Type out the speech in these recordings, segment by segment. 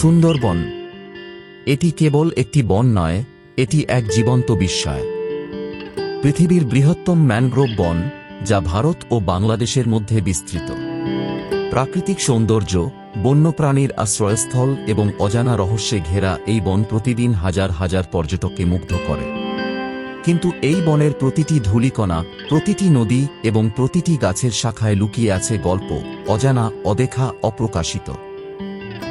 সুন্দরবন। এটি কেবল একটি বন নয় এটি এক জীবন্ত বিস্ময়। পৃথিবীর বৃহত্তম ম্যানগ্রোভ বন, যা ভারত ও বাংলাদেশের মধ্যে বিস্তৃত। প্রাকৃতিক সৌন্দর্য, বন্যপ্রাণীর আশ্রয়স্থল এবং অজানা রহস্যে ঘেরা এই বন প্রতিদিন হাজার হাজার পর্যটককে মুগ্ধ করে। কিন্তু এই বনের প্রতিটি ধূলিকণা, প্রতিটি নদী এবং প্রতিটি গাছের শাখায় লুকিয়ে আছে গল্প, অজানা, অদেখা, অপ্রকাশিত।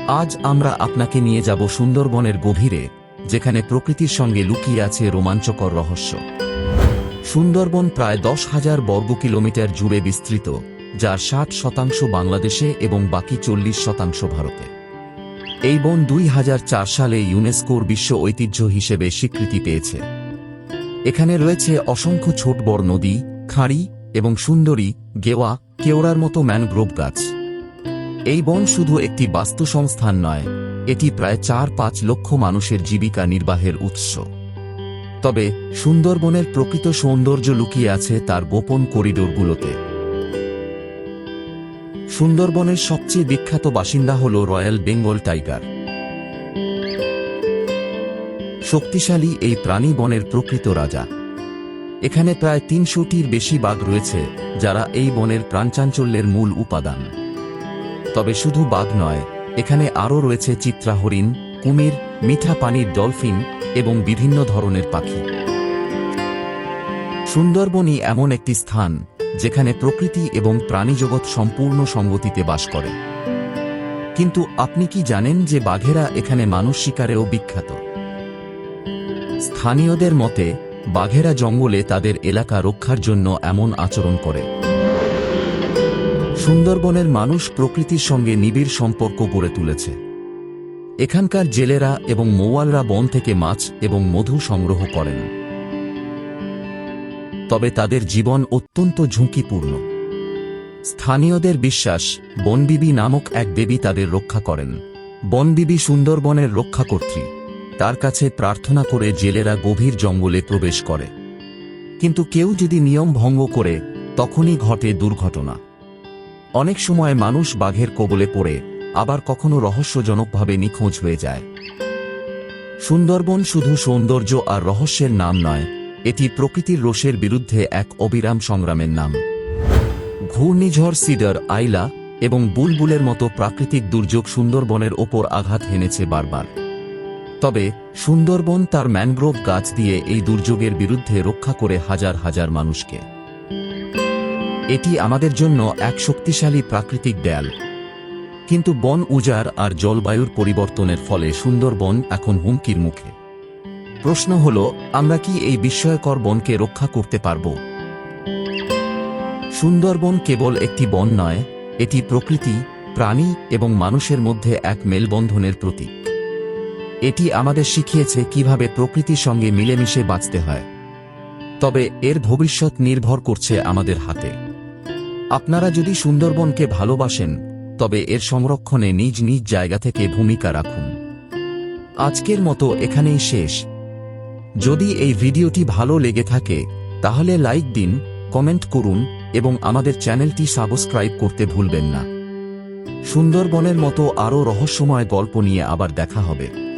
আজ আমরা আপনাকে নিয়ে যাব সুন্দরবনের গভীরে যেখানে প্রকৃতির সঙ্গে লুকিয়ে আছে রোমাঞ্চকর রহস্য। সুন্দরবন প্রায় দশ হাজার বর্গ কিলোমিটার জুড়ে বিস্তৃত, যার ষাট শতাংশ বাংলাদেশে এবং বাকি চল্লিশ শতাংশ ভারতে। এই বন দুই হাজার চার সালে ইউনেস্কোর বিশ্ব ঐতিহ্য হিসেবে স্বীকৃতি পেয়েছে। এখানে রয়েছে অসংখ্য ছোট বড় নদী, খাঁড়ি এবং সুন্দরী, গেওয়া, কেওড়ার মতো ম্যানগ্রোভ গাছ। এই বন শুধু একটি বাস্তুসংস্থান নয় এটি প্রায় চার পাঁচ লক্ষ মানুষের জীবিকা নির্বাহের উৎস। তবে সুন্দরবনের প্রকৃত সৌন্দর্য লুকিয়ে আছে তার গোপন করিডোরগুলোতে। সুন্দরবনের সবচেয়ে বিখ্যাত বাসিন্দা হল রয়্যাল বেঙ্গল টাইগার। শক্তিশালী এই প্রাণী বনের প্রকৃত রাজা। এখানে প্রায় তিনশোটির বেশি বাঘ রয়েছে, যারা এই বনের প্রাণচাঞ্চল্যের মূল উপাদান। তবে শুধু বাঘ নয় এখানে আরও রয়েছে চিত্রা হরিণ কুমির, মিঠা পানির ডলফিন এবং বিভিন্ন ধরনের পাখি। সুন্দরবনই এমন একটি স্থান যেখানে প্রকৃতি এবং প্রাণীজগৎ সম্পূর্ণ সঙ্গতিতে বাস করে। কিন্তু আপনি কি জানেন যে বাঘেরা এখানে মানুষ শিকারেও বিখ্যাত? স্থানীয়দের মতে, বাঘেরা জঙ্গলে তাদের এলাকা রক্ষার জন্য এমন আচরণ করে। সুন্দরবনের মানুষ প্রকৃতির সঙ্গে নিবিড় সম্পর্ক গড়ে তুলেছে। এখানকার জেলেরা এবং মৌয়ালরা বন থেকে মাছ এবং মধু সংগ্রহ করেন। তবে তাদের জীবন অত্যন্ত ঝুঁকিপূর্ণ। স্থানীয়দের বিশ্বাস, বনবিবি নামক এক দেবী তাদের রক্ষা করেন। বনবিবি সুন্দরবনের রক্ষাকর্ত্রী। তার কাছে প্রার্থনা করে জেলেরা গভীর জঙ্গলে প্রবেশ করে। কিন্তু কেউ যদি নিয়ম ভঙ্গ করে, তখনই ঘটে দুর্ঘটনা। অনেক সময় মানুষ বাঘের কবলে পড়ে, আবার কখনো রহস্যজনকভাবে নিখোঁজ হয়ে যায়। সুন্দরবন শুধু সৌন্দর্য আর রহস্যের নাম নয়, এটি প্রকৃতির রোষের বিরুদ্ধে এক অবিরাম সংগ্রামের নাম। ঘূর্ণিঝড় সিডার আইলা এবং বুলবুলের মতো প্রাকৃতিক দুর্যোগ সুন্দরবনের ওপর আঘাত হেনেছে বারবার। তবে সুন্দরবন তার ম্যানগ্রোভ গাছ দিয়ে এই দুর্যোগের বিরুদ্ধে রক্ষা করে হাজার হাজার মানুষকে। এটি আমাদের জন্য এক শক্তিশালী প্রাকৃতিক দেয়াল। কিন্তু বন উজাড় আর জলবায়ুর পরিবর্তনের ফলে সুন্দরবন এখন হুমকির মুখে। প্রশ্ন হল, আমরা কি এই বিস্ময়কর বনকে রক্ষা করতে পারব? সুন্দরবন কেবল একটি বন নয়, এটি প্রকৃতি, প্রাণী এবং মানুষের মধ্যে এক মেলবন্ধনের প্রতীক। এটি আমাদের শিখিয়েছে কীভাবে প্রকৃতির সঙ্গে মিলেমিশে বাঁচতে হয়। তবে এর ভবিষ্যৎ নির্ভর করছে আমাদের হাতে। আপনারা যদি সুন্দরবনকে ভালোবাসেন, তবে এর সংরক্ষণে নিজ নিজ জায়গা থেকে ভূমিকা রাখুন। আজকের মতো এখানেই শেষ। যদি এই ভিডিওটি ভালো লেগে থাকে, তাহলে লাইক দিন, কমেন্ট করুন, এবং আমাদের চ্যানেলটি সাবস্ক্রাইব করতে ভুলবেন না। সুন্দরবনের মতো আরও রহস্যময় গল্প নিয়ে আবার দেখা হবে।